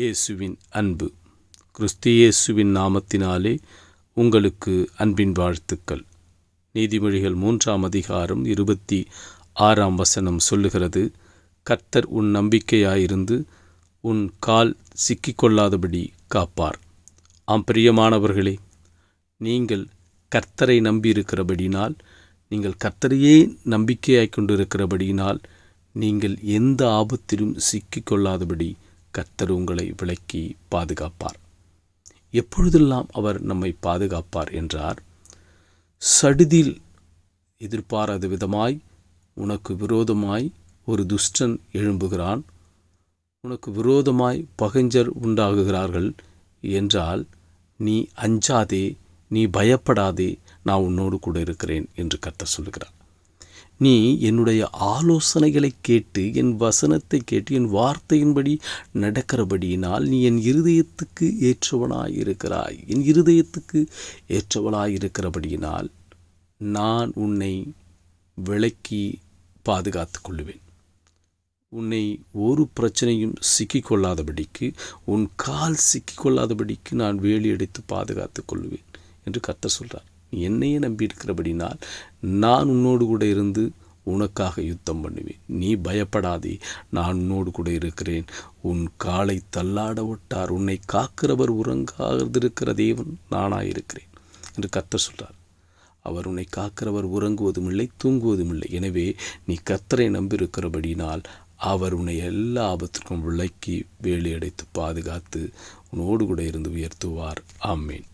இயேசுவின் அன்பு. கிறிஸ்து இயேசுவின் நாமத்தினாலே உங்களுக்கு அன்பின் வாழ்த்துக்கள். நீதிமொழிகள் மூன்றாம் அதிகாரம் இருபத்தி ஆறாம் வசனம் சொல்லுகிறது கர்த்தர் உன் நம்பிக்கையாயிருந்து உன் கால் சிக்கிக்கொள்ளாதபடி காப்பார். ஆம் பிரியமானவர்களே நீங்கள் கர்த்தரை நம்பியிருக்கிறபடினால் நீங்கள் கர்த்தரையே நம்பிக்கையாய் கொண்டிருக்கிறபடியினால் நீங்கள் எந்த ஆபத்திலும் சிக்கிக்கொள்ளாதபடி கத்தர் உங்களை விளக்கி பாதுகாப்பார். எப்பொழுதெல்லாம் அவர் நம்மை பாதுகாப்பார் என்றார்? சடிதில் எதிர்பாராத விதமாய் உனக்கு விரோதமாய் ஒரு துஷ்டன் எழும்புகிறான். உனக்கு விரோதமாய் பகைஞ்சர் உண்டாகுகிறார்கள் என்றால் நீ அஞ்சாதே நீ பயப்படாதே நான் உன்னோடு கூட இருக்கிறேன் என்று கர்த்தர் சொல்லுகிறார். நீ என்னுடைய ஆலோசனைகளை கேட்டு என் வசனத்தை கேட்டு என் வார்த்தையின்படி நடக்கிறபடியினால் நீ என் இருதயத்துக்கு ஏற்றவனாயிருக்கிறாய். என் இருதயத்துக்கு ஏற்றவனாய் இருக்கிறபடியினால் நான் உன்னை விலக்கி பாதுகாத்து கொள்ளுவேன். உன்னை ஒரு பிரச்சனையும் சிக்கிக்கொள்ளாதபடிக்கு உன் கால் சிக்கிக்கொள்ளாதபடிக்கு நான் வேலி அடித்து பாதுகாத்து கொள்ளுவேன் என்று கர்த்தர் சொல்கிறார் என்னையே நம்பி இருக்கிறபடினால் நான் உன்னோடு கூட இருந்து உனக்காக யுத்தம் பண்ணுவேன். நீ பயப்படாதே நான் உன்னோடு கூட இருக்கிறேன். உன் காலை தள்ளாட விட்டார் உன்னை காக்கிறவர் உறங்காதிருக்கிற தேவன் நானாயிருக்கிறேன் என்று கர்த்தர் சொல்கிறார் அவர் உன்னை காக்கிறவர் உறங்குவதும் இல்லை தூங்குவதும் இல்லை. எனவே நீ கர்த்தரை நம்பியிருக்கிறபடினால் அவர் உன்னை எல்லா ஆபத்துக்கும் விளக்கி வேலையடைத்து பாதுகாத்து உன்னோடு கூட இருந்து உயர்த்துவார். ஆமேன்.